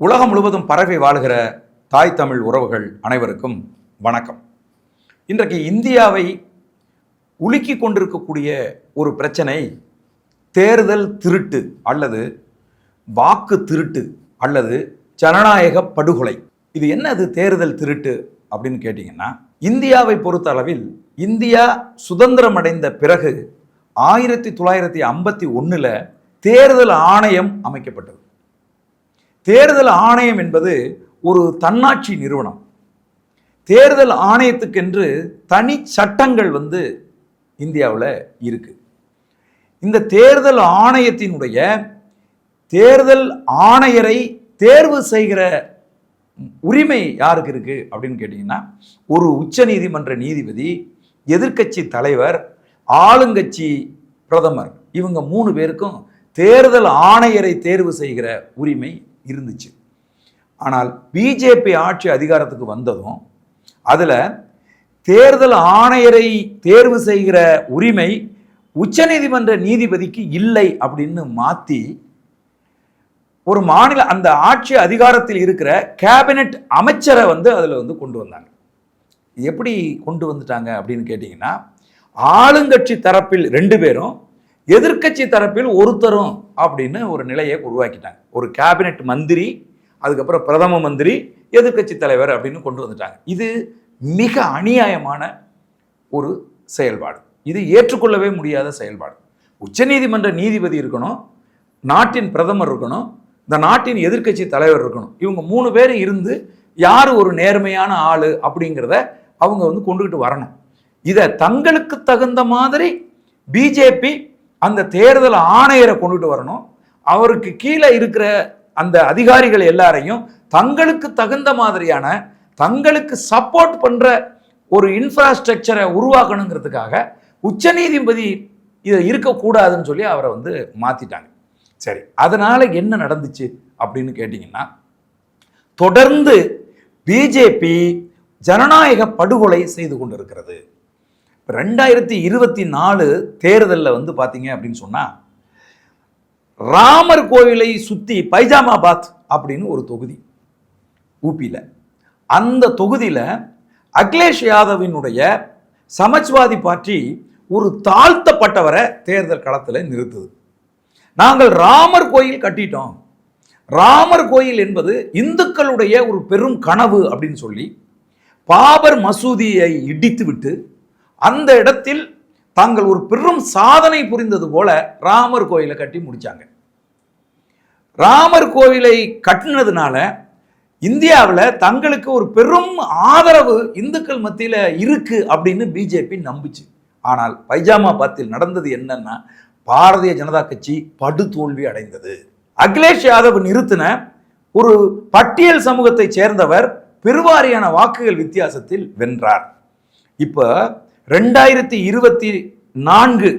உலகம் முழுவதும் பரவி வாழ்கிற தாய் தமிழ் உறவுகள் அனைவருக்கும் வணக்கம். இன்றைக்கு இந்தியாவை உலுக்கி கொண்டிருக்கக்கூடிய ஒரு பிரச்சனை தேர்தல் திருட்டு அல்லது வாக்கு திருட்டு அல்லது ஜனநாயக படுகொலை. இது என்னது தேர்தல் திருட்டு அப்படின்னு கேட்டிங்கன்னா இந்தியாவை பொறுத்த அளவில் இந்தியா சுதந்திரம் அடைந்த பிறகு ஆயிரத்தி தொள்ளாயிரத்தி ஐம்பத்தி ஒன்றில் தேர்தல் ஆணையம் அமைக்கப்பட்டது. தேர்தல் ஆணையம் என்பது ஒரு தன்னாட்சி நிறுவனம். தேர்தல் ஆணையத்துக்கென்று தனி சட்டங்கள் வந்து இந்தியாவில் இருக்கு. இந்த தேர்தல் ஆணையத்தினுடைய தேர்தல் ஆணையரை தேர்வு செய்கிற உரிமை யாருக்கு இருக்கு அப்படின்னு கேட்டிங்கன்னா ஒரு உச்ச நீதிமன்ற நீதிபதி எதிர்க்கட்சி தலைவர் ஆளுங்கட்சி பிரதமர் இவங்க மூணு பேருக்கும் தேர்தல் ஆணையரை தேர்வு செய்கிற உரிமை இருந்துச்சு. ஆனால் பிஜேபி ஆட்சி அதிகாரத்துக்கு வந்ததும் அதில் தேர்தல் ஆணையரை தேர்வு செய்கிற உரிமை உச்சநீதிமன்ற நீதிபதிக்கு இல்லை அப்படின்னு மாற்றி ஒரு மாநில அந்த ஆட்சி அதிகாரத்தில் இருக்கிற கேபினெட் அமைச்சரை வந்து அதில் வந்து கொண்டு வந்தாங்க. எப்படி கொண்டு வந்துட்டாங்க அப்படின்னு கேட்டிங்கன்னா ஆளுங்கட்சி தரப்பில் ரெண்டு பேரும் எதிர்க்கட்சி தரப்பில் ஒருத்தரும் அப்படின்னு ஒரு நிலையை உருவாக்கிட்டாங்க. ஒரு கேபினெட் மந்திரி அதுக்கப்புறம் பிரதம மந்திரி எதிர்க்கட்சி தலைவர் அப்படின்னு கொண்டு வந்துட்டாங்க. இது மிக அநியாயமான ஒரு செயல்பாடு. இது ஏற்றுக்கொள்ளவே முடியாத செயல்பாடு. உச்சநீதிமன்ற நீதிபதி இருக்கணும் நாட்டின் பிரதமர் இருக்கணும் இந்த நாட்டின் எதிர்க்கட்சி தலைவர் இருக்கணும். இவங்க மூணு பேர் இருந்து யார் ஒரு நேர்மையான ஆள் அப்படிங்கிறத அவங்க வந்து கொண்டுகிட்டு வரணும். இதை தங்களுக்கு தகுந்த மாதிரி பிஜேபி அந்த தேர்தல் ஆணையரை கொண்டுட்டு வரணும். அவருக்கு கீழே இருக்கிற அந்த அதிகாரிகள் எல்லாரையும் தங்களுக்கு தகுந்த மாதிரியான தங்களுக்கு சப்போர்ட் பண்ணுற ஒரு இன்ஃப்ராஸ்ட்ரக்சரை உருவாக்கணுங்கிறதுக்காக உச்சநீதிபதி இதை இருக்கக்கூடாதுன்னு சொல்லி அவரை வந்து மாற்றிட்டாங்க சரி அதனால் என்ன நடந்துச்சு அப்படின்னு கேட்டிங்கன்னா தொடர்ந்து பிஜேபி ஜனநாயக படுகொலை செய்து கொண்டிருக்கிறது. ரெண்டாயிரத்தி இருபத்தி நாலு தேர்தலில் வந்து பார்த்தீங்க அப்படின்னு சொன்னால் ராமர் கோவிலை சுற்றி பைஜாமாபாத் அப்படின்னு ஒரு தொகுதி ஊபியில் அந்த தொகுதியில் அகிலேஷ் யாதவினுடைய சமாஜ்வாதி பார்ட்டி ஒரு தாழ்த்தப்பட்டவரை தேர்தல் களத்தில் நிறுத்துது. நாங்கள் ராமர் கோயில் கட்டிட்டோம். ராமர் கோயில் என்பது இந்துக்களுடைய ஒரு பெரும் கனவு அப்படின்னு சொல்லி பாபர் மசூதியை இடித்து விட்டு அந்த இடத்தில் தாங்கள் ஒரு பெரும் சாதனை புரிந்தது போல ராமர் கோயிலை கட்டி முடிச்சாங்க. ராமர் கோவிலை கட்டினதுனால இந்தியாவில் தங்களுக்கு ஒரு பெரும் ஆதரவு இந்துக்கள் மத்தியில் இருக்கு அப்படின்னு பிஜேபி நம்புச்சு. ஆனால் பைஜாமாபாத்தில் நடந்தது என்னன்னா பாரதிய ஜனதா கட்சி படுதோல்வி அடைந்தது. அகிலேஷ் யாதவ் நிறுத்தின ஒரு பட்டியல் சமூகத்தை சேர்ந்தவர் பெருவாரியான வாக்குகள் வித்தியாசத்தில் வென்றார். இப்போ ரெண்டாயிரத்தி இருபத்தி நான்கு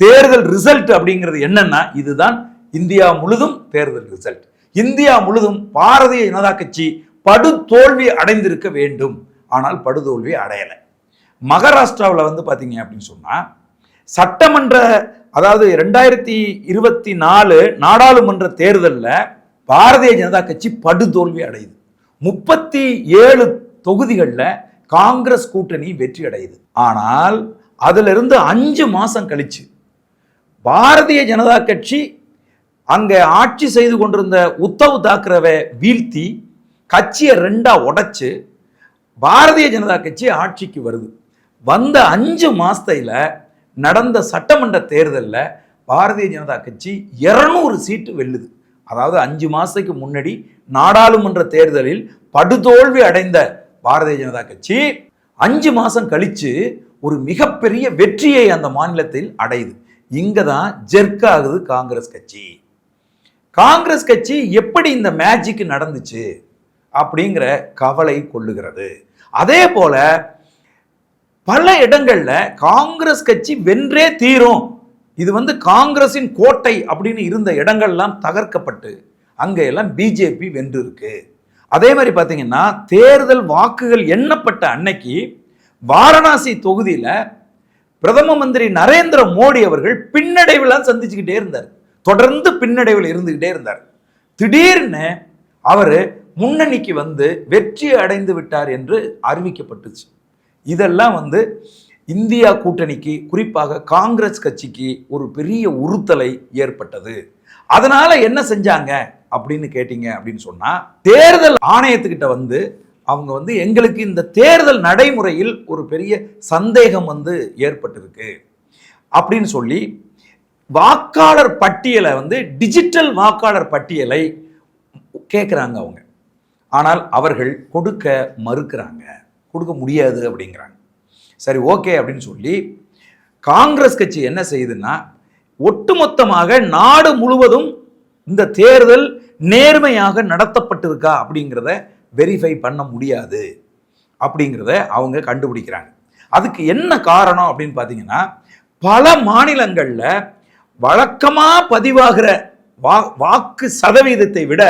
தேர்தல் ரிசல்ட் அப்படிங்கிறது என்னன்னா இதுதான் இந்தியா முழுதும் தேர்தல் ரிசல்ட். இந்தியா முழுதும் பாரதிய ஜனதா கட்சி படுதோல்வி அடைந்திருக்க வேண்டும். ஆனால் படுதோல்வி அடையலை. மகாராஷ்டிராவில் வந்து பார்த்தீங்க அப்படின்னு சொன்னால் சட்டமன்ற அதாவது ரெண்டாயிரத்தி இருபத்தி நாலு நாடாளுமன்ற தேர்தலில் பாரதிய ஜனதா கட்சி படுதோல்வி அடையுது. முப்பத்தி ஏழு தொகுதிகளில் காங்கிரஸ் கூட்டணி வெற்றி அடையுது. ஆனால் அதிலிருந்து அஞ்சு மாதம் கழிச்சு பாரதிய ஜனதா கட்சி அங்கே ஆட்சி செய்து கொண்டிருந்த உத்தவ் தாக்கரவை வீழ்த்தி கட்சியை ரெண்டாக உடைச்சு பாரதிய ஜனதா கட்சி ஆட்சிக்கு வருது. வந்த அஞ்சு மாதத்தில் நடந்த சட்டமன்ற தேர்தலில் பாரதிய ஜனதா கட்சி இரநூறு சீட்டு வெல்லுது. அதாவது அஞ்சு மாதத்துக்கு முன்னாடி நாடாளுமன்ற தேர்தலில் படுதோல்வி அடைந்த பாரதிய ஜனதா கட்சி அஞ்சு மாதம் கழித்து ஒரு மிகப்பெரிய வெற்றியை அந்த மாநிலத்தில் அடையுது. இங்கே தான் ஜெர்க் ஆகுது காங்கிரஸ் கட்சி. காங்கிரஸ் கட்சி எப்படி இந்த மேஜிக் நடந்துச்சு அப்படிங்கிற கவலை கொள்ளுகிறது. அதே போல பல இடங்களில் காங்கிரஸ் கட்சி வென்றே தீரும். இது வந்து காங்கிரஸின் கோட்டை அப்படின்னு இருந்த இடங்கள்லாம் தகர்க்கப்பட்டு அங்க எல்லாம் பிஜேபி வென்று இருக்குது அதே மாதிரி பார்த்தீங்கன்னா தேர்தல் வாக்குகள் எண்ணப்பட்ட அன்னைக்கு வாரணாசி தொகுதியில் பிரதம மந்திரி நரேந்திர மோடி அவர்கள் பின்னடைவுலாம் சந்திச்சுக்கிட்டே இருந்தார். தொடர்ந்து பின்னடைவில் இருந்துக்கிட்டே இருந்தார். திடீர்னு அவர் முன்னணிக்கு வந்து வெற்றி அடைந்து விட்டார் என்று அறிவிக்கப்பட்டுச்சு. இதெல்லாம் வந்து இந்தியா கூட்டணிக்கு குறிப்பாக காங்கிரஸ் கட்சிக்கு ஒரு பெரிய உறுத்தலை ஏற்பட்டது. அதனால என்ன செஞ்சாங்க அப்படின்னு கேட்டீங்க அப்படின்னு சொன்னா தேர்தல் ஆணையத்துக்கிட்ட வந்து அவங்க வந்து எங்களுக்கு இந்த தேர்தல் நடைமுறையில் ஒரு பெரிய சந்தேகம் வந்து ஏற்பட்டிருக்கு அப்படின்னு சொல்லி வாக்காளர் பட்டியலை வந்து டிஜிட்டல் வாக்காளர் பட்டியலை கேட்குறாங்க அவங்க. ஆனால் அவர்கள் கொடுக்க மறுக்கிறாங்க. கொடுக்க முடியாது அப்படிங்கிறாங்க. சரி ஓகே அப்படின்னு சொல்லி காங்கிரஸ் கட்சி என்ன செய்யுதுன்னா ஒட்டுமொத்தமாக நாடு முழுவதும் இந்த தேர்தல் நேர்மையாக நடத்தப்பட்டிருக்கா அப்படிங்கிறத வெரிஃபை பண்ண முடியாது அப்படிங்கிறத அவங்க கண்டுபிடிக்கிறாங்க. அதுக்கு என்ன காரணம் அப்படின்னு பார்த்தீங்கன்னா பல மாநிலங்களில் வழக்கமாக பதிவாகிற வா வாக்கு சதவீதத்தை விட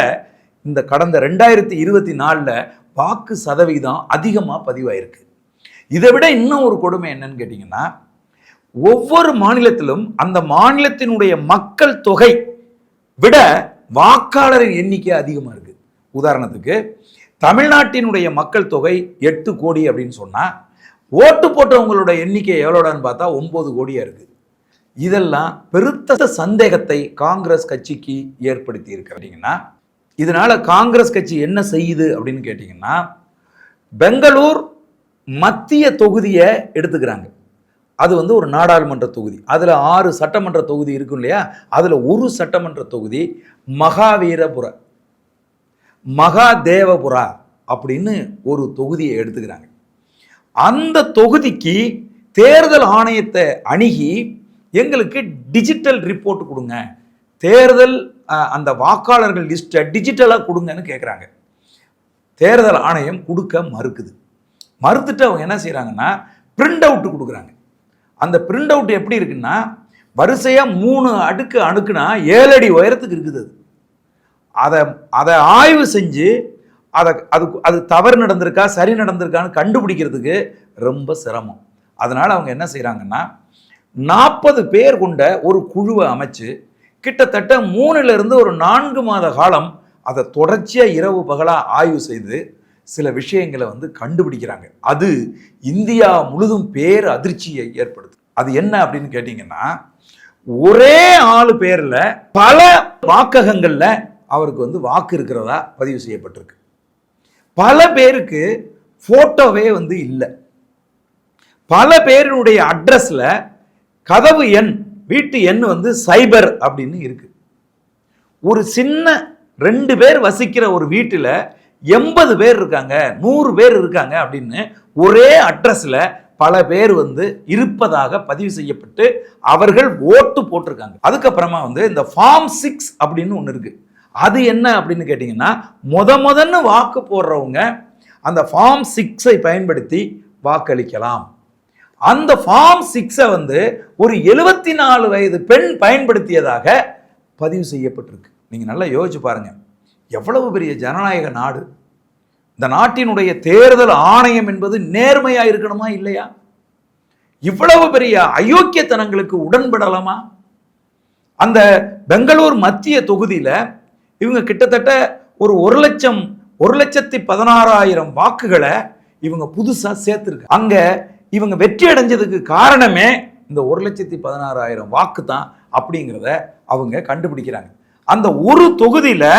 இந்த கடந்த ரெண்டாயிரத்தி இருபத்தி நாலில் வாக்கு சதவீதம் அதிகமாக பதிவாயிருக்கு. இதை விட இன்னும் ஒரு கொடுமை என்னன்னு கேட்டிங்கன்னா ஒவ்வொரு மாநிலத்திலும் அந்த மாநிலத்தினுடைய மக்கள் தொகை விட வாக்காளரின் எண்ணிக்கை அதிகமாக இருக்குது உதாரணத்துக்கு தமிழ்நாட்டினுடைய மக்கள் தொகை எட்டு கோடி அப்படின்னு சொன்னால் ஓட்டு போட்டவங்களோட எண்ணிக்கை எவ்வளோடான்னு பார்த்தா ஒம்பது கோடியாக இருக்குது இதெல்லாம் பெருத்த சந்தேகத்தை காங்கிரஸ் கட்சிக்கு ஏற்படுத்தி இருக்கிறீங்கன்னா இதனால் காங்கிரஸ் கட்சி என்ன செய்யுது அப்படின்னு கேட்டிங்கன்னா பெங்களூர் மத்திய தொகுதியை எடுத்துக்கிறாங்க. அது வந்து ஒரு நாடாளுமன்ற தொகுதி. அதில் ஆறு சட்டமன்ற தொகுதி இருக்கும் இல்லையா? அதில் ஒரு சட்டமன்ற தொகுதி மகாவீரபுர. மகாதேவபுரா அப்படின்னு ஒரு தொகுதியை எடுத்துக்கிறாங்க. அந்த தொகுதிக்கு தேர்தல் ஆணையத்தை அணுகி எங்களுக்கு டிஜிட்டல் ரிப்போர்ட் கொடுங்க. தேர்தல் அந்த வாக்காளர்கள் லிஸ்ட்டை டிஜிட்டலாக கொடுங்கன்னு கேட்குறாங்க தேர்தல் ஆணையம் கொடுக்க மறுக்குது. மறுத்துட்டு அவங்க என்ன செய்கிறாங்கன்னா பிரிண்ட் அவுட்டு கொடுக்குறாங்க. அந்த பிரிண்ட் அவுட் எப்படி இருக்குன்னா வரிசையாக மூணு அடுக்கு அணுக்குனா ஏழு அடி உயரத்துக்கு இருக்குது அது. அதை அதை ஆய்வு செஞ்சு அதை அது அது தவறு நடந்திருக்கா சரி நடந்திருக்கான்னு கண்டுபிடிக்கிறதுக்கு ரொம்ப சிரமம். அதனால் அவங்க என்ன செய்கிறாங்கன்னா நாற்பது பேர் கொண்ட ஒரு குழுவை அமைச்சு கிட்டத்தட்ட மூணுலேருந்து ஒரு நான்கு மாத காலம் அதை தொடர்ச்சியாக இரவு பகலாக ஆய்வு செய்து சில விஷயங்களை வந்து கண்டுபிடிக்கிறாங்க. அது இந்தியா முழுதும் பேர் அதிர்ச்சியை ஏற்படுது அது என்ன அப்படின்னு கேட்டிங்கன்னா ஒரே ஆளு பேரில் பல வாக்ககங்களில் அவருக்கு வந்து வாக்கு இருக்கிறதா பதிவு செய்யப்பட்டிருக்கு. பல பேருக்கு ஃபோட்டோவே வந்து இல்லை. பல பேருடைய அட்ரஸில் கதவு எண் வீட்டு எண் வந்து சைபர் அப்படின்னு இருக்குது ஒரு சின்ன ரெண்டு பேர் வசிக்கிற ஒரு வீட்டில் எண்பது பேர் இருக்காங்க நூறு பேர் இருக்காங்க அப்படின்னு ஒரே அட்ரஸில் பல பேர் வந்து இருப்பதாக பதிவு செய்யப்பட்டு அவர்கள் ஓட்டு போட்டிருக்காங்க. அதுக்கப்புறமா வந்து இந்த ஃபார்ம் சிக்ஸ் அப்படின்னு ஒன்று இருக்குது அது என்ன அப்படின்னு கேட்டிங்கன்னா முத முதன்னு வாக்கு போடுறவங்க அந்த ஃபார்ம் சிக்ஸை பயன்படுத்தி வாக்களிக்கலாம். அந்த ஃபார்ம் சிக்ஸை வந்து ஒரு எழுபத்தி நாலு வயது பெண் பயன்படுத்தியதாக பதிவு செய்யப்பட்டிருக்கு. நீங்கள் நல்லா யோசிச்சு பாருங்கள் எவ்வளவு பெரிய ஜனநாயக நாடு? இந்த நாட்டினுடைய தேர்தல் ஆணையம் என்பது நேர்மையாக இருக்கணுமா இல்லையா? இவ்வளவு பெரிய அயோக்கியத்தனங்களுக்கு உடன்படலாமா? அந்த பெங்களூர் மத்திய தொகுதியில் இவங்க கிட்டத்தட்ட ஒரு ஒரு லட்சம் ஒரு லட்சத்தி பதினாறாயிரம் வாக்குகளை இவங்க புதுசாக சேர்த்துருக்கு அங்கே இவங்க வெற்றி அடைஞ்சதுக்கு காரணமே இந்த ஒரு லட்சத்தி பதினாறாயிரம் வாக்கு தான் அப்படிங்கிறத அவங்க கண்டுபிடிக்கிறாங்க. அந்த ஒரு தொகுதியில்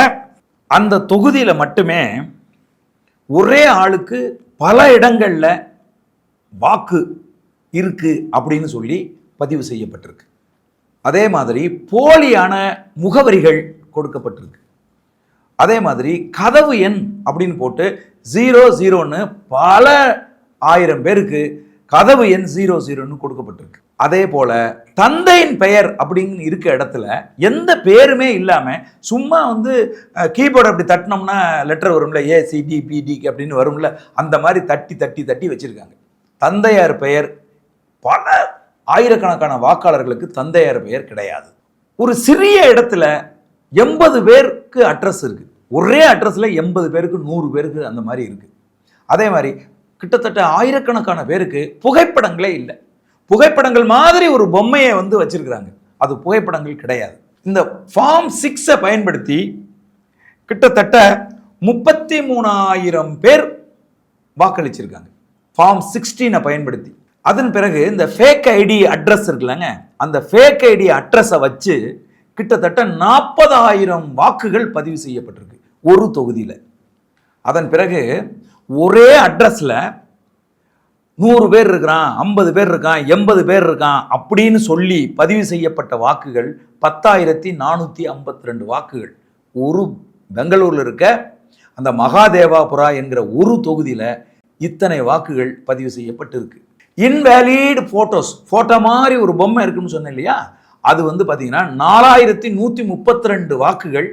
அந்த தொகுதியில் மட்டுமே ஒரே ஆளுக்கு பல இடங்களில் வாக்கு இருக்குது அப்படின்னு சொல்லி பதிவு செய்யப்பட்டிருக்கு. அதே மாதிரி போலியான முகவரிகள் கொடுக்கப்பட்டிருக்கு. அதே மாதிரி கதவு எண் அப்படின்னு போட்டு ஜீரோ ஜீரோன்னு பல ஆயிரம் பேருக்கு கதவு எண் ஜீரோ ஜீரோன்னு கொடுக்கப்பட்டிருக்கு. அதே போல தந்தையின் பெயர் அப்படின்னு இருக்க இடத்துல எந்த பேருமே இல்லாமல் சும்மா வந்து கீபோர்டு அப்படி தட்டினோம்னா லெட்டர் வரும்ல ஏசிடி சிடி பிடி அப்படின்னு வரும்ல அந்த மாதிரி தட்டி தட்டி தட்டி வச்சிருக்காங்க. தந்தையார் பெயர் பல ஆயிரக்கணக்கான வாக்காளர்களுக்கு தந்தையார் பெயர் கிடையாது. ஒரு சிறிய இடத்துல எண்பது பேருக்கு அட்ரஸ் இருக்கு. ஒரே அட்ரஸில் எண்பது பேருக்கு நூறு பேருக்கு அந்த மாதிரி இருக்கு. அதே மாதிரி கிட்டத்தட்ட ஆயிரக்கணக்கான பேருக்கு புகைப்படங்களே இல்லை. புகைப்படங்கள் மாதிரி ஒரு பொம்மையை வந்து வச்சிருக்கிறாங்க. அது புகைப்படங்கள் கிடையாது. இந்த ஃபார்ம் சிக்ஸை பயன்படுத்தி கிட்டத்தட்ட முப்பத்தி மூணாயிரம் பேர் வாக்களிச்சிருக்காங்க. ஃபார்ம் சிக்ஸ்டீனை பயன்படுத்தி. அதன் பிறகு இந்த ஃபேக் ஐடி அட்ரஸ் இருக்குல்லங்க அந்த ஃபேக் ஐடி அட்ரஸை வச்சு கிட்டத்தட்ட நாற்பதாயிரம் வாக்குகள் பதிவு செய்யப்பட்டிருக்கு ஒரு தொகுதியில். அதன் பிறகு ஒரே அட்ரஸில் நூறு பேர் இருக்கிறான் ஐம்பது பேர் இருக்கான் எண்பது பேர் இருக்கான் அப்படின்னு சொல்லி பதிவு செய்யப்பட்ட வாக்குகள் பத்தாயிரத்தி நானூற்றி ஐம்பத்தி ரெண்டு வாக்குகள். ஒரு பெங்களூரில் இருக்க அந்த மகாதேவாபுரா என்கிற ஒரு தொகுதியில் இத்தனை வாக்குகள் பதிவு செய்யப்பட்டிருக்கு. இன்வேலிட் ஃபோட்டோஸ் ஃபோட்டோ மாதிரி ஒரு பொம்மை இருக்குன்னு சொன்னேன் இல்லையா? அது வந்து பார்த்தீங்கன்னா நாலாயிரத்தி நூற்றி முப்பத்தி ரெண்டு வாக்குகள்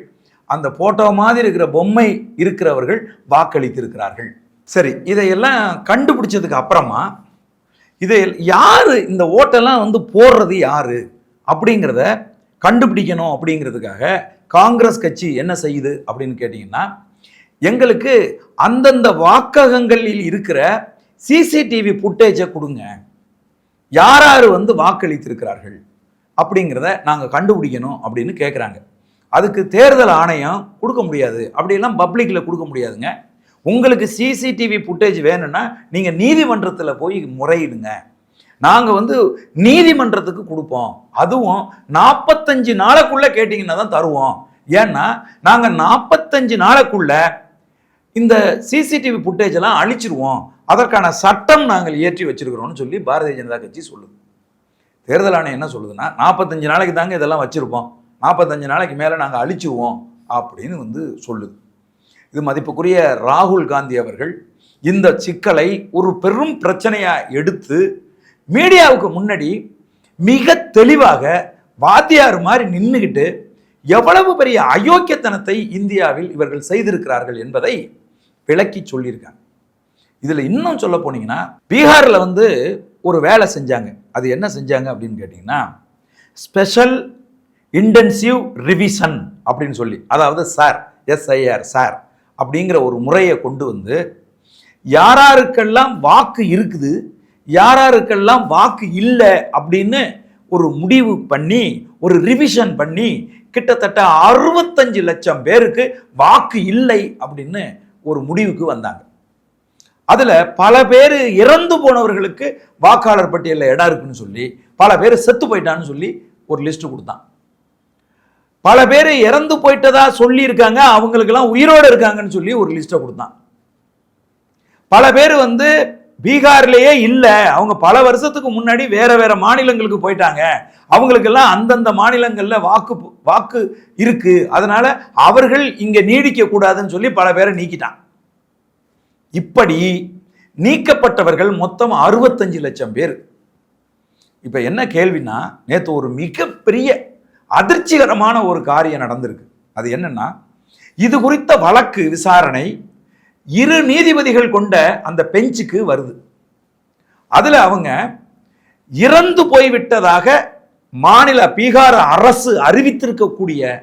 அந்த ஃபோட்டோ மாதிரி இருக்கிற பொம்மை இருக்கிறவர்கள் வாக்களித்திருக்கிறார்கள். சரி இதையெல்லாம் கண்டுபிடிச்சதுக்கு அப்புறமா இதை யார் இந்த ஓட்டெல்லாம் வந்து போடுறது யார் அப்படிங்கிறத கண்டுபிடிக்கணும் அப்படிங்கிறதுக்காக காங்கிரஸ் கட்சி என்ன செய்யுது அப்படின்னு கேட்டிங்கன்னா எங்களுக்கு அந்தந்த வாக்ககங்களில் இருக்கிற சிசிடிவி ஃபுட்டேஜை கொடுங்க. யார் யார் வந்து வாக்களித்திருக்கிறார்கள் அப்படிங்கிறத நாங்கள் கண்டுபிடிக்கணும் அப்படின்னு கேட்குறாங்க அதுக்கு தேர்தல் ஆணையம் கொடுக்க முடியாது. அப்படியெல்லாம் பப்ளிக்கில் கொடுக்க முடியாதுங்க. உங்களுக்கு சிசிடிவி ஃபுட்டேஜ் வேணும்னா நீங்கள் நீதிமன்றத்தில் போய் முறையிடுங்க. நாங்கள் வந்து நீதிமன்றத்துக்கு கொடுப்போம். அதுவும் நாற்பத்தஞ்சு நாளைக்குள்ளே கேட்டிங்கன்னா தான் தருவோம். ஏன்னா நாங்கள் நாற்பத்தஞ்சு நாளைக்குள்ள இந்த சிசிடிவி ஃபுட்டேஜ் எல்லாம் அழிச்சிருவோம். அதற்கான சட்டம் நாங்கள் இயற்றி வச்சிருக்கிறோம்னு சொல்லி பாரதிய ஜனதா கட்சி சொல்லுது. தேர்தல் ஆணையம் என்ன சொல்லுதுன்னா நாற்பத்தஞ்சு நாளைக்கு தாங்க இதெல்லாம் வச்சுருப்போம். நாற்பத்தஞ்சு நாளைக்கு மேலே நாங்கள் அழிச்சிருவோம் அப்படின்னு வந்து சொல்லுது. இது மதிப்புக்குரிய ராகுல் காந்தி அவர்கள் இந்த சிக்கலை ஒரு பெரும் பிரச்சனையாக எடுத்து மீடியாவுக்கு முன்னாடி மிக தெளிவாக வாத்தியார் மாதிரி நின்றுக்கிட்டு எவ்வளவு பெரிய அயோக்கியத்தனத்தை இந்தியாவில் இவர்கள் செய்திருக்கிறார்கள் என்பதை விளக்கி சொல்லியிருக்காங்க. இதில் இன்னும் சொல்ல போனீங்கன்னா பீகாரில் வந்து ஒரு வேலை செஞ்சாங்க. அது என்ன செஞ்சாங்க அப்படின்னு கேட்டிங்கன்னா ஸ்பெஷல் இன்டென்சிவ் ரிவிஷன் அப்படின்னு சொல்லி. அதாவது சார் எஸ்ஐஆர் சார். அப்படிங்கிற ஒரு முறையை கொண்டு வந்து யாராருக்கெல்லாம் வாக்கு இருக்குது யாராருக்கெல்லாம் வாக்கு இல்லை அப்படின்னு ஒரு முடிவு பண்ணி ஒரு ரிவிஷன் பண்ணி கிட்டத்தட்ட அறுபத்தஞ்சு லட்சம் பேருக்கு வாக்கு இல்லை அப்படின்னு ஒரு முடிவுக்கு வந்தாங்க. அதில் பல பேர் இறந்து போனவர்களுக்கு வாக்காளர் பட்டியலில் இடம் இருக்குன்னு சொல்லி பல பேர் செத்து போயிட்டான்னு சொல்லி ஒரு லிஸ்ட்டு கொடுத்தான். பல பேர் இறந்து போயிட்டதா சொல்லி இருக்காங்க அவங்களுக்கெல்லாம் உயிரோடு இருக்காங்கன்னு சொல்லி ஒரு லிஸ்ட்டை கொடுத்தான். பல பேர் வந்து பீகார்லேயே இல்லை. அவங்க பல வருஷத்துக்கு முன்னாடி வேற வேற மாநிலங்களுக்கு போயிட்டாங்க. அவங்களுக்கெல்லாம் அந்தந்த மாநிலங்களில் வாக்கு வாக்கு இருக்கு. அதனால அவர்கள் இங்கே நீடிக்க கூடாதுன்னு சொல்லி பல பேரை நீக்கிட்டான் இப்படி நீக்கப்பட்டவர்கள் மொத்தம் அறுபத்தஞ்சு லட்சம் பேர். இப்போ என்ன கேள்வினா நேற்று ஒரு மிகப்பெரிய அதிர்ச்சிகரமான ஒரு காரியம் நடந்திருக்கு. அது என்னன்னா இது குறித்த வழக்கு விசாரணை இரு நீதிபதிகள் கொண்ட அந்த பெஞ்சுக்கு வருது. அதில் அவங்க இறந்து போய்விட்டதாக மாநில பீகார் அரசு அறிவித்திருக்கக்கூடிய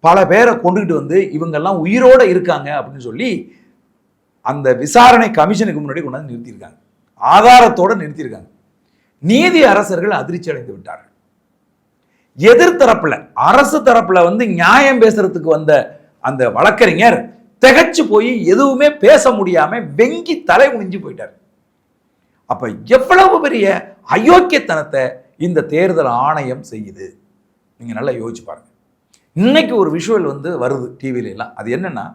பல பேரை கொண்டுகிட்டு வந்து இவங்கெல்லாம் உயிரோட இருக்காங்க அப்படின்னு சொல்லி அந்த விசாரணை கமிஷனுக்கு முன்னாடி கொண்டாந்து நிறுத்தியிருக்காங்க. ஆதாரத்தோடு நிறுத்தியிருக்காங்க. நீதி அரசர்கள் அதிர்ச்சி அடைந்து விட்டார்கள். எதிர்த்தரப்புல அரசு தரப்புல வந்து நியாயம் பேசுறதுக்கு வந்த அந்த வழக்கறிஞர் திகச்சு போய் எதுவுமே பேச முடியாம வெங்கி தலை குனிஞ்சு போயிட்டார். அப்ப எவ்வளவு பெரிய அயோக்கியத்தனத்தை இந்த தேர்தல் ஆணையம் செய்யுது? நீங்க நல்லா யோசிச்சு பாருங்க. இன்னைக்கு ஒரு விஷுவல் வந்து வருது டிவில எல்லாம். அது என்னன்னா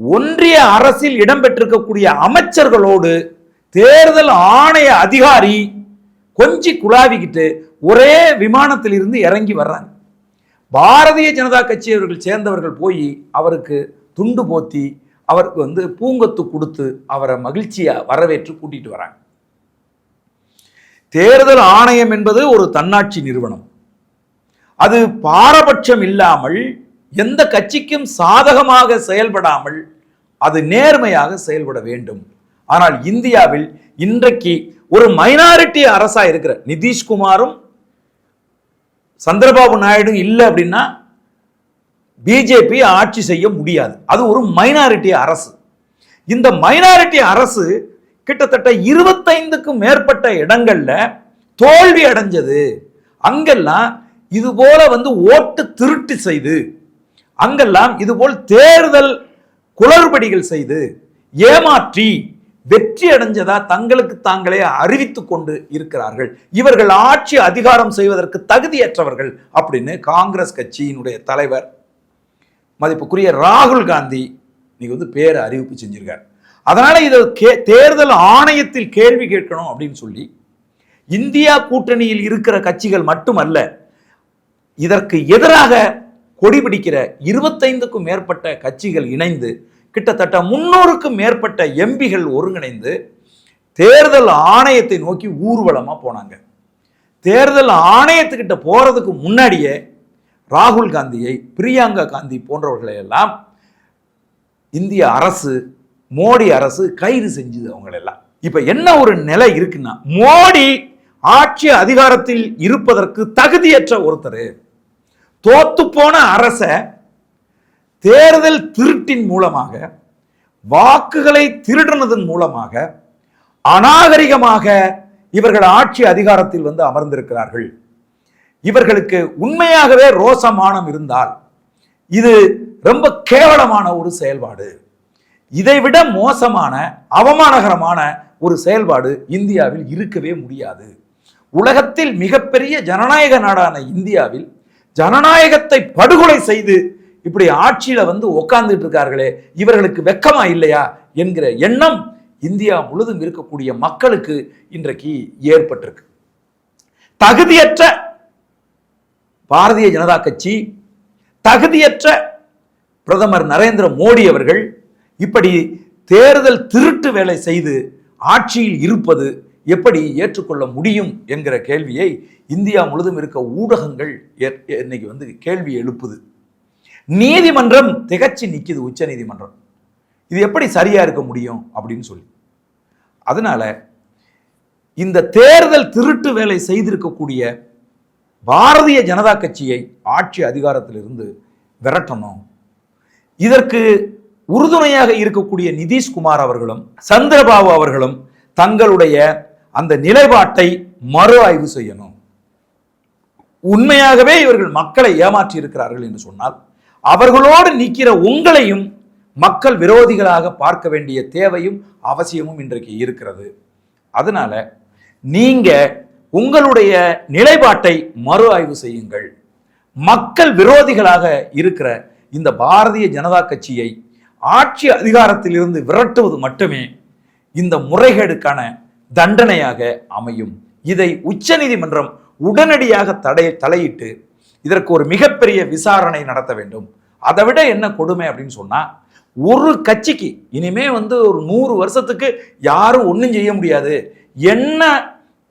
ஒன்றிய அரசில் இடம்பெற்றிருக்கக்கூடிய அமைச்சர்களோடு தேர்தல் ஆணைய அதிகாரி கொஞ்சி குழாவிக்கிட்டு ஒரே விமானத்தில் இருந்து இறங்கி வர்றாங்க. பாரதிய ஜனதா கட்சி அவர்கள் சேர்ந்தவர்கள் போய் அவருக்கு துண்டு போத்தி அவருக்கு வந்து பூங்கொத்து கொடுத்து அவரை மகிழ்ச்சியாக வரவேற்று கூட்டிட்டு வராங்க. தேர்தல் ஆணையம் என்பது ஒரு தன்னாட்சி நிறுவனம். அது பாரபட்சம் இல்லாமல் எந்த கட்சிக்கும் சாதகமாக செயல்படாமல் அது நேர்மையாக செயல்பட வேண்டும். ஆனால் இந்தியாவில் இன்றைக்கு ஒரு மைனாரிட்டி அரசா இருக்கிற நிதிஷ்குமாரும் சந்திரபாபு நாயுடு இல்லை அப்படின்னா பிஜேபி ஆட்சி செய்ய முடியாது. அது ஒரு மைனாரிட்டி அரசு. இந்த மைனாரிட்டி அரசு கிட்டத்தட்ட இருபத்தைந்துக்கும் மேற்பட்ட இடங்கள்ல தோல்வி அடைஞ்சது. அங்கெல்லாம் இது போல வந்து ஓட்டு திருட்டு செய்து அங்கெல்லாம் இதுபோல் தேர்தல் குளறுபடிகள் செய்து ஏமாற்றி வெற்றி அடைஞ்சதா தங்களுக்கு தாங்களே அறிவித்துக் கொண்டு இருக்கிறார்கள். இவர்கள் ஆட்சி அதிகாரம் செய்வதற்கு தகுதியற்றவர்கள் அப்படின்னு காங்கிரஸ் கட்சியினுடைய தலைவர் மதிப்புக்குரிய ராகுல் காந்தி இன்னைக்கு வந்து பேரை அறிவிப்பு செஞ்சிருக்கார். அதனால இதை கே தேர்தல் ஆணையத்தில் கேள்வி கேட்கணும் அப்படின்னு சொல்லி இந்தியா கூட்டணியில் இருக்கிற கட்சிகள் மட்டுமல்ல இதற்கு எதிராக கொடிபிடிக்கிற இருபத்தைந்துக்கும் மேற்பட்ட கட்சிகள் இணைந்து கிட்டத்தட்ட முன்னூறுக்கும் மேற்பட்ட எம்பிகள் ஒருங்கிணைந்து தேர்தல் ஆணையத்தை நோக்கி ஊர்வலமா போனாங்க. தேர்தல் ஆணையத்துக்கிட்ட போறதுக்கு முன்னாடியே ராகுல் காந்தியை பிரியங்கா காந்தி போன்றவர்களை எல்லாம் இந்திய அரசு மோடி அரசு கைது செஞ்சது அவங்களெல்லாம். இப்போ என்ன ஒரு நிலை இருக்குன்னா மோடி ஆட்சி அதிகாரத்தில் இருப்பதற்கு தகுதியற்ற ஒருத்தர். தோத்து போன அரச தேர்தல் திருட்டின் மூலமாக வாக்குகளை திருடினதன் மூலமாக அநாகரிகமாக இவர்கள் ஆட்சி அதிகாரத்தில் வந்து அமர்ந்திருக்கிறார்கள். இவர்களுக்கு உண்மையாகவே ரோசமானம் இருந்தால் இது ரொம்ப கேவலமான ஒரு செயல்பாடு. இதைவிட மோசமான அவமானகரமான ஒரு செயல்பாடு இந்தியாவில் இருக்கவே முடியாது. உலகத்தில் மிகப்பெரிய ஜனநாயக நாடான இந்தியாவில் ஜனநாயகத்தை படுகொலை செய்து இப்படி ஆட்சியில வந்து உட்கார்ந்துட்டு இருக்கார்களே இவர்களுக்கு வெக்கமா இல்லையா என்கிற எண்ணம் இந்தியா முழுதும் இருக்கக்கூடிய மக்களுக்கு இன்றைக்கு ஏற்பட்டிருக்கு. தகுதியற்ற பாரதிய ஜனதா கட்சி தகுதியற்ற பிரதமர் நரேந்திர மோடி அவர்கள் இப்படி தேர்தல் திருட்டு வேலை செய்து ஆட்சியில் இருப்பது எப்படி ஏற்றுக்கொள்ள முடியும் என்கிற கேள்வியை இந்தியா முழுதும் இருக்க ஊடகங்கள் இன்னைக்கு வந்து கேள்வி எழுப்புது. நீதிமன்றம் திகச்சு நிற்கிது உச்ச நீதிமன்றம். இது எப்படி சரியா இருக்க முடியும் அப்படின்னு சொல்லி. அதனால இந்த தேர்தல் திருட்டு வேலை செய்திருக்கக்கூடிய பாரதிய ஜனதா கட்சியை ஆட்சி அதிகாரத்திலிருந்து விரட்டணும். இதற்கு உறுதுணையாக இருக்கக்கூடிய நிதிஷ்குமார் அவர்களும் சந்திரபாபு அவர்களும் தங்களுடைய அந்த நிலைப்பாட்டை மறு ஆய்வு செய்யணும். உண்மையாகவே இவர்கள் மக்களை ஏமாற்றி இருக்கிறார்கள் என்று சொன்னால் அவர்களோடு நிற்கிற உங்களையும் மக்கள் விரோதிகளாக பார்க்க வேண்டிய தேவையும் அவசியமும் இன்றைக்கு இருக்கிறது. அதனால நீங்க உங்களுடைய நிலைப்பாட்டை மறு ஆய்வு செய்யுங்கள். மக்கள் விரோதிகளாக இருக்கிற இந்த பாரதிய ஜனதா கட்சியை ஆட்சி அதிகாரத்திலிருந்து விரட்டுவது மட்டுமே இந்த முறைகேடுக்கான தண்டனையாக அமையும். இதை உச்சநீதிமன்றம் உடனடியாக தடை தலையிட்டு இதற்கு ஒரு மிகப்பெரிய விசாரணை நடத்த வேண்டும். அதை விட என்ன கொடுமை அப்படின்னு சொன்னால் ஒரு கட்சிக்கு இனிமே வந்து ஒரு நூறு வருஷத்துக்கு யாரும் ஒன்றும் செய்ய முடியாது. என்ன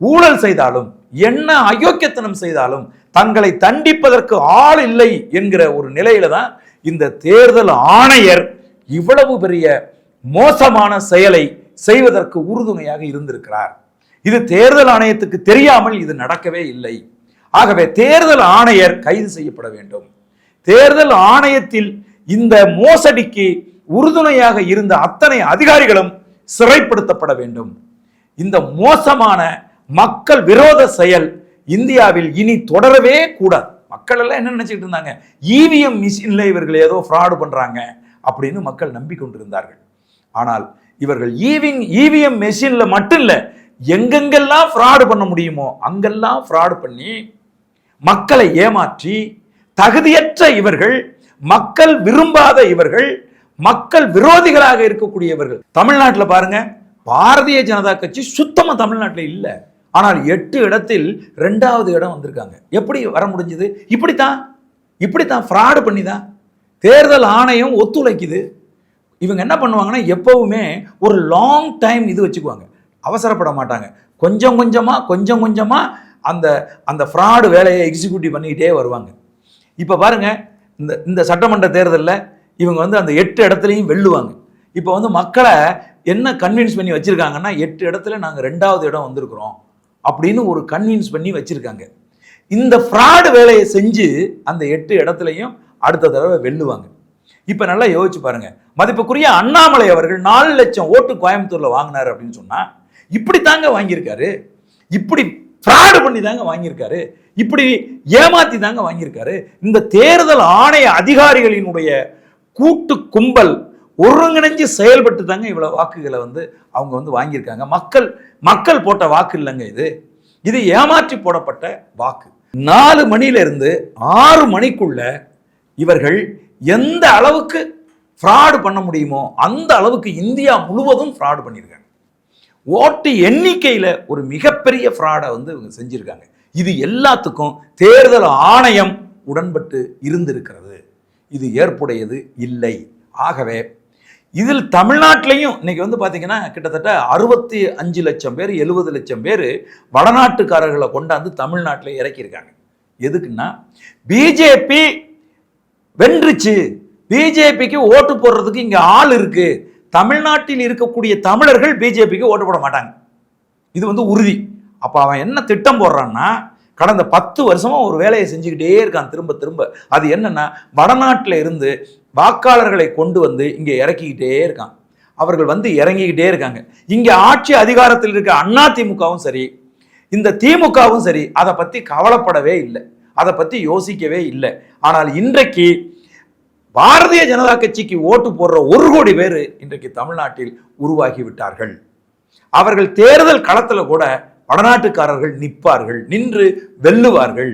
ஊழல் செய்தாலும் என்ன அயோக்கியத்தனம் செய்தாலும் தங்களை தண்டிப்பதற்கு ஆள் இல்லை என்கிற ஒரு நிலையில தான் இந்த தேர்தல் ஆணையர் இவ்வளவு பெரிய மோசமான செயலை செய்வதற்கு உறுதுணையாக இருந்திருக்கிறார். இது தேர்தல் ஆணையத்துக்கு தெரியாமல் இது நடக்கவே இல்லை. ஆகவே தேர்தல் ஆணையர் கைது செய்யப்பட வேண்டும். தேர்தல் ஆணையத்தில் இந்த மோசடிக்கு உறுதுணையாக இருந்த அத்தனை அதிகாரிகளும் சிறைப்படுத்தப்பட வேண்டும். இந்த மோசமான மக்கள் விரோத செயல் இந்தியாவில் இனி தொடரவே கூடாது. மக்கள் எல்லாம் என்ன நினைச்சிட்டு இருந்தாங்க? இவிஎம் மிஷின்ல இவர்கள் ஏதோ ஃப்ராடு பண்றாங்க அப்படின்னு மக்கள் நம்பிக்கொண்டிருந்தார்கள். ஆனால் இவர்கள் ஈவிங் இவிஎம் மெஷின்ல மட்டும் இல்லை எங்கெங்கெல்லாம் ஃப்ராடு பண்ண முடியுமோ அங்கெல்லாம் ஃப்ராடு பண்ணி மக்களை ஏமாற்றி தகுதியற்ற இவர்கள் மக்கள் விரும்பாத இவர்கள் மக்கள் விரோதிகளாக இருக்கக்கூடியவர்கள். தமிழ்நாட்டில் பாருங்க பாரதிய ஜனதா கட்சி சுத்தமாக தமிழ்நாட்டில் இல்லை. ஆனால் எட்டு இடத்தில் ரெண்டாவது இடம் வந்திருக்காங்க. எப்படி வர முடிஞ்சது? இப்படித்தான். இப்படித்தான் ஃப்ராடு பண்ணி தான் தேர்தல் ஆணையம் ஒத்துழைக்குது. இவங்க என்ன பண்ணுவாங்கன்னா எப்பவுமே ஒரு லாங் டைம் இது வச்சுக்குவாங்க. அவசரப்பட மாட்டாங்க. கொஞ்சம் கொஞ்சமாக கொஞ்சம் கொஞ்சமாக அந்த அந்த ஃப்ராடு வேலையை எக்ஸிக்யூட்டிவ் பண்ணிக்கிட்டே வருவாங்க. இப்போ பாருங்க இந்த இந்த சட்டமன்ற தேர்தலில் இவங்க வந்து அந்த எட்டு இடத்துலையும் வெல்லுவாங்க. இப்போ வந்து மக்களை என்ன கன்வின்ஸ் பண்ணி வச்சுருக்காங்கன்னா எட்டு இடத்துல நாங்கள் ரெண்டாவது இடம் வந்திருக்கிறோம் அப்படின்னு ஒரு கன்வின்ஸ் பண்ணி வச்சுருக்காங்க. இந்த ஃப்ராடு வேலையை செஞ்சு அந்த எட்டு இடத்துலையும் அடுத்த தடவை வெல்லுவாங்க. இப்போ நல்லா யோசிச்சு பாருங்க. மதிப்புக்குரிய அண்ணாமலை அவர்கள் நாலு லட்சம் ஓட்டு கோயம்புத்தூரில் வாங்கினாரு அப்படின்னு சொன்னால் இப்படி தாங்க வாங்கியிருக்காரு. இப்படி ஃப்ராடு பண்ணி தாங்க வாங்கியிருக்காரு. இப்படி ஏமாத்தி தாங்க வாங்கியிருக்காரு. இந்த தேர்தல் ஆணைய அதிகாரிகளினுடைய கூட்டு கும்பல் ஒருங்கிணைஞ்சு செயல்பட்டு தாங்க இவ்வளோ வாக்குகளை வந்து அவங்க வந்து வாங்கியிருக்காங்க. மக்கள் மக்கள் போட்ட வாக்கு இல்லைங்க இது. இது ஏமாற்றி போடப்பட்ட வாக்கு. நாலு மணியிலிருந்து ஆறு மணிக்குள்ள இவர்கள் எந்த அளவுக்கு ஃப்ராடு பண்ண முடியுமோ அந்த அளவுக்கு இந்தியா முழுவதும் ஃப்ராடு பண்ணியிருக்காங்க. ஓட்டு எண்ணிக்கையில் ஒரு மிகப்பெரிய ஃப்ராடை வந்து இவங்க செஞ்சுருக்காங்க. இது எல்லாத்துக்கும் தேர்தல் ஆணையம் உடன்பட்டு இருந்திருக்கிறது. இது ஏற்புடையது இல்லை. ஆகவே இதில் தமிழ்நாட்டிலையும் இன்னைக்கு வந்து பார்த்தீங்கன்னா கிட்டத்தட்ட அறுபத்தி அஞ்சு லட்சம் பேர் எழுபது லட்சம் பேர் வடநாட்டுக்காரர்களை கொண்டாந்து தமிழ்நாட்டில் இறக்கியிருக்காங்க. எதுக்குன்னா பிஜேபி வென்றுச்சு. பிஜேபிக்கு ஓட்டு போடுறதுக்கு இங்கே ஆள் இருக்குது தமிழ்நாட்டில் இருக்கக்கூடிய தமிழர்கள் பிஜேபிக்கு ஓட்டு போட மாட்டாங்க. இது வந்து உறுதி. அப்போ அவன் என்ன திட்டம் போடுறான்னா கடந்த பத்து வருஷமாக ஒரு வேலையை செஞ்சுக்கிட்டே இருக்கான் திரும்ப திரும்ப. அது என்னென்னா வடநாட்டில் இருந்து வாக்காளர்களை கொண்டு வந்து இங்கே இறக்கிக்கிட்டே இருக்கான். அவர்கள் வந்து இறங்கிக்கிட்டே இருக்காங்க. இங்கே ஆட்சி அதிகாரத்தில் இருக்க அண்ணா திமுகவும் சரி இந்த திமுகவும் சரி அதை பற்றி கவலைப்படவே இல்லை. அதை பற்றி யோசிக்கவே இல்லை. ஆனால் இன்றைக்கு பாரதிய ஜனதா கட்சிக்கு ஓட்டு போடுற ஒரு கோடி பேர் இன்றைக்கு தமிழ்நாட்டில் உருவாகி விட்டார்கள் அவர்கள் தேர்தல் களத்தில் கூட வடநாட்டுக்காரர்கள் நிற்பார்கள் நின்று வெல்லுவார்கள்.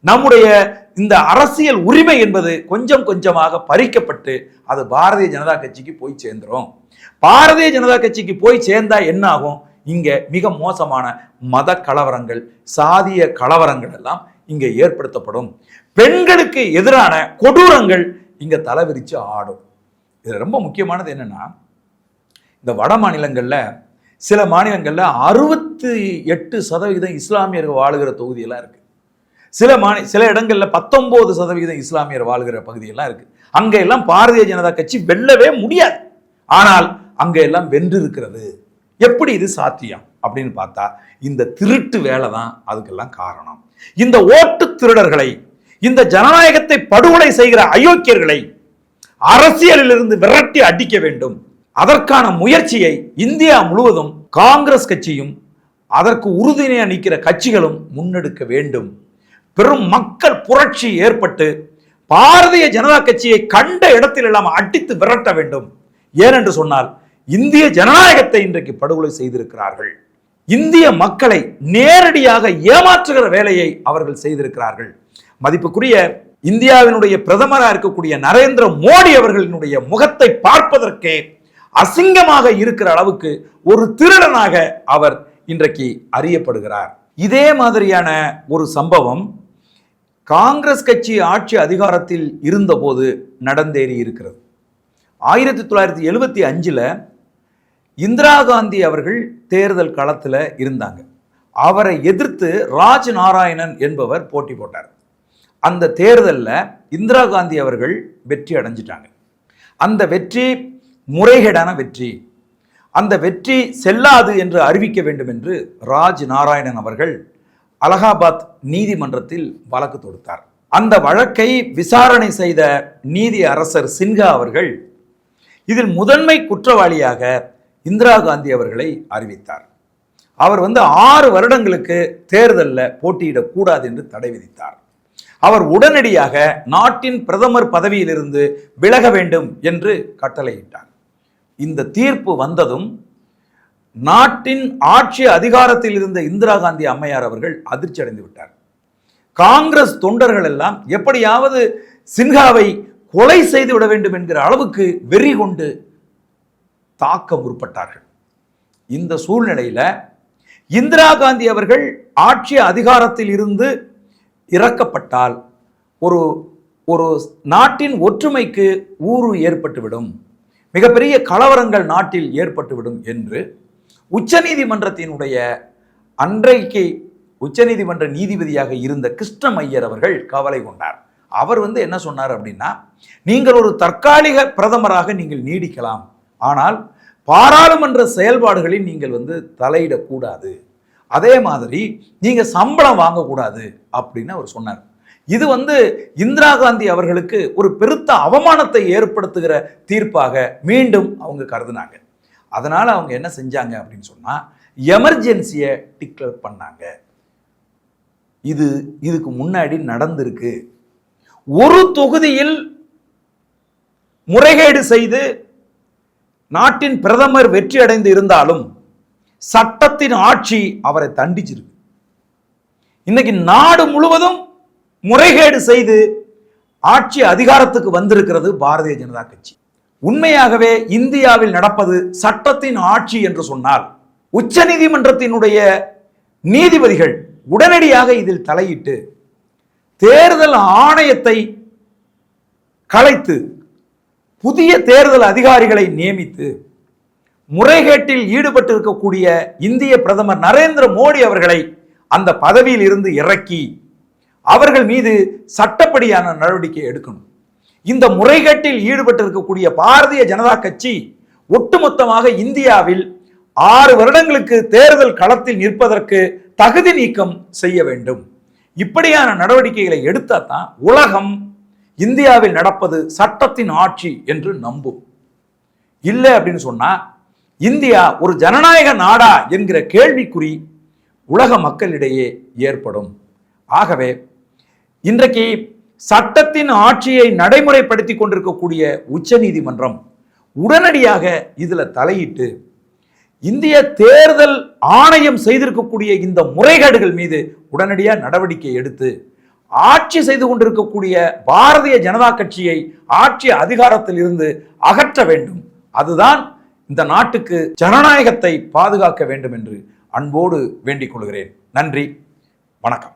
நம்முடைய இந்த அரசியல் உரிமை என்பது கொஞ்சம் கொஞ்சமாக பறிக்கப்பட்டு அது பாரதிய ஜனதா கட்சிக்கு போய் சேர்ந்துடும் பாரதிய ஜனதா கட்சிக்கு போய் சேர்ந்தா என்ன ஆகும் மிக மோசமான மத கலவரங்கள் சாதிய கலவரங்கள் எல்லாம் இங்கே ஏற்படுத்தப்படும். பெண்களுக்கு எதிரான கொடூரங்கள் இங்கே தலை விரித்து ஆடும். இது ரொம்ப முக்கியமானது என்னன்னா இந்த வட மாநிலங்களில் சில மாநிலங்களில் அறுபத்தி எட்டு சதவிகிதம் இஸ்லாமியர்கள் வாழுகிற தொகுதியெல்லாம் இருக்குது சில மாநில சில இடங்களில் பத்தொம்போது சதவீதம் இஸ்லாமியர் வாழ்கிற பகுதியெல்லாம் இருக்குது அங்க எல்லாம் பாரதிய ஜனதா கட்சி வெல்லவே முடியாது. ஆனால் அங்க எல்லாம் வென்று இருக்கிறது எப்படி இது சாத்தியம் அப்படின்னு பார்த்தா இந்த திருட்டு வேலை தான் அதுக்கெல்லாம் காரணம். இந்த ஓட்டு திருடர்களை இந்த ஜனநாயகத்தை படுகொலை செய்கிற அயோக்கியர்களை அரசியலிலிருந்து விரட்டி அடிக்க வேண்டும். அதற்கான முயற்சியை இந்தியா முழுவதும் காங்கிரஸ் கட்சியும் அதற்கு உறுதுணையா நிற்கிற கட்சிகளும் முன்னெடுக்க வேண்டும். பெரும் மக்கள் புரட்சி ஏற்பட்டு பாரதிய ஜனதா கட்சியை கண்ட இடத்தில் எல்லாம் அடித்து விரட்ட வேண்டும். ஏனென்று சொன்னால் இந்திய ஜனநாயகத்தை இன்றைக்கு படுகொலை செய்திருக்கிறார்கள். இந்திய மக்களை நேரடியாக ஏமாற்றுகிற வேலையை அவர்கள் செய்திருக்கிறார்கள். மதிப்புக்குரிய இந்தியாவினுடைய பிரதமராக இருக்கக்கூடிய நரேந்திர மோடி அவர்களினுடைய முகத்தை பார்ப்பதற்கே அசிங்கமாக இருக்கிற அளவுக்கு ஒரு திருடனாக அவர் இன்றைக்கு அறியப்படுகிறார். இதே மாதிரியான ஒரு சம்பவம் காங்கிரஸ் கட்சி ஆட்சி அதிகாரத்தில் இருந்தபோது நடந்தேறி இருக்கிறது. ஆயிரத்தி தொள்ளாயிரத்தி எழுபத்தி அஞ்சில் இந்திரா காந்தி அவர்கள் தேர்தல் களத்தில் இருந்தாங்க. அவரை எதிர்த்து ராஜ் நாராயணன் என்பவர் போட்டி போட்டார். அந்த தேர்தலில் இந்திரா காந்தி அவர்கள் வெற்றி அடைஞ்சிட்டாங்க. அந்த வெற்றி முறைகேடான வெற்றி. அந்த வெற்றி செல்லாது என்று அறிவிக்க வேண்டும் என்று ராஜ் நாராயணன் அவர்கள் அலகாபாத் நீதிமன்றத்தில் வழக்கு தொடுத்தார். அந்த வழக்கை விசாரணை செய்த நீதி அரசர் சின்ஹா அவர்கள் இதில் முதன்மை குற்றவாளியாக இந்திரா காந்தி அவர்களை அறிவித்தார். அவர் வந்து ஆறு வருடங்களுக்கு தேர்தலில் போட்டியிடக்கூடாது என்று தடை விதித்தார். அவர் உடனடியாக நாட்டின் பிரதமர் பதவியிலிருந்து விலக வேண்டும் என்று கட்டளையிட்டார். இந்த தீர்ப்பு வந்ததும் நாட்டின் ஆட்சி அதிகாரத்தில் இருந்த இந்திரா காந்தி அம்மையார் அவர்கள் அதிர்ச்சி அடைந்து விட்டார். காங்கிரஸ் தொண்டர்கள் எல்லாம் எப்படியாவது சின்ஹாவை கொலை செய்து விட வேண்டும் என்கிற அளவுக்கு வெறி கொண்டு தாக்க முற்பட்டார்கள். இந்த சூழ்நிலையில் இந்திரா காந்தி அவர்கள் ஆட்சி அதிகாரத்தில் இருந்து இறக்கப்பட்டால் ஒரு ஒரு நாட்டின் ஒற்றுமைக்கு ஊறு ஏற்பட்டுவிடும். மிகப்பெரிய கலவரங்கள் நாட்டில் ஏற்பட்டுவிடும் என்று உச்சநீதிமன்றத்தினுடைய அன்றைக்கு உச்சநீதிமன்ற நீதிபதியாக இருந்த கிருஷ்ண ஐயர் அவர்கள் கவலை கொண்டார். அவர் வந்து என்ன சொன்னார் அப்படின்னா நீங்கள் ஒரு தற்காலிக பிரதமராக நீங்கள் நீடிக்கலாம். ஆனால் பாராளுமன்ற செயல்பாடுகளில் நீங்கள் வந்து தலையிடக்கூடாது. அதே மாதிரி நீங்கள் சம்பளம் வாங்கக்கூடாது அப்படின்னு அவர் சொன்னார். இது வந்து இந்திரா காந்தி அவர்களுக்கு ஒரு பெருத்த அவமானத்தை ஏற்படுத்துகிற தீர்ப்பாக மீண்டும் அவங்க கருதுனாங்க. அதனால் அவங்க என்ன செஞ்சாங்க அப்படின்னு சொன்னால் எமர்ஜென்சியை டிக்ளேர் பண்ணாங்க. இது இதுக்கு முன்னாடி நடந்திருக்கு. ஒரு தொகுதியில் முறைகேடு செய்து நாட்டின் பிரதமர் வெற்றி அடைந்து இருந்தாலும் சட்டத்தின் ஆட்சி அவரை தண்டிச்சிருக்கு. இன்னைக்கு நாடு முழுவதும் முறைகேடு செய்து ஆட்சி அதிகாரத்துக்கு வந்திருக்கிறது பாரதிய ஜனதா கட்சி. உண்மையாகவே இந்தியாவில் நடப்பது சட்டத்தின் ஆட்சி என்று சொன்னால் உச்சநீதிமன்றத்தினுடைய நீதிபதிகள் உடனடியாக இதில் தலையிட்டு தேர்தல் ஆணையத்தை கலைத்து புதிய தேர்தல் அதிகாரிகளை நியமித்து முறைகேட்டில் ஈடுபட்டு இருக்கக்கூடிய இந்திய பிரதமர் நரேந்திர மோடி அவர்களை அந்த பதவியில் இருந்து இறக்கி அவர்கள் மீது சட்டப்படியான நடவடிக்கை எடுக்கணும். இந்த முறைகேட்டில் ஈடுபட்டு இருக்கக்கூடிய பாரதிய ஜனதா கட்சி ஒட்டுமொத்தமாக இந்தியாவில் ஆறு வருடங்களுக்கு தேர்தல் களத்தில் நிற்பதற்கு தகுதி நீக்கம் செய்ய வேண்டும். இப்படியான நடவடிக்கைகளை எடுத்தால் தான் உலகம் இந்தியாவில் நடப்பது சட்டத்தின் ஆட்சி என்று நம்பும். இல்லை அப்படின்னு சொன்னால் இந்தியா ஒரு ஜனநாயக நாடா என்கிற கேள்விக்குறி உலக மக்களிடையே ஏற்படும். ஆகவே இன்றைக்கு சட்டத்தின் ஆட்சியை நடைமுறைப்படுத்தி கொண்டிருக்கக்கூடிய உச்சநீதிமன்றம் உடனடியாக இதில் தலையிட்டு இந்திய தேர்தல் ஆணையம் செய்திருக்கக்கூடிய இந்த முறைகேடுகள் மீது உடனடியாக நடவடிக்கை எடுத்து ஆட்சி செய்து கொண்டிருக்கக்கூடிய பாரதிய ஜனதா கட்சியை ஆட்சி அதிகாரத்தில் இருந்து அகற்ற வேண்டும். அதுதான் இந்த நாட்டுக்கு ஜனநாயகத்தை பாதுகாக்க வேண்டும் என்று அன்போடு வேண்டிக் கொள்கிறேன். நன்றி. வணக்கம்.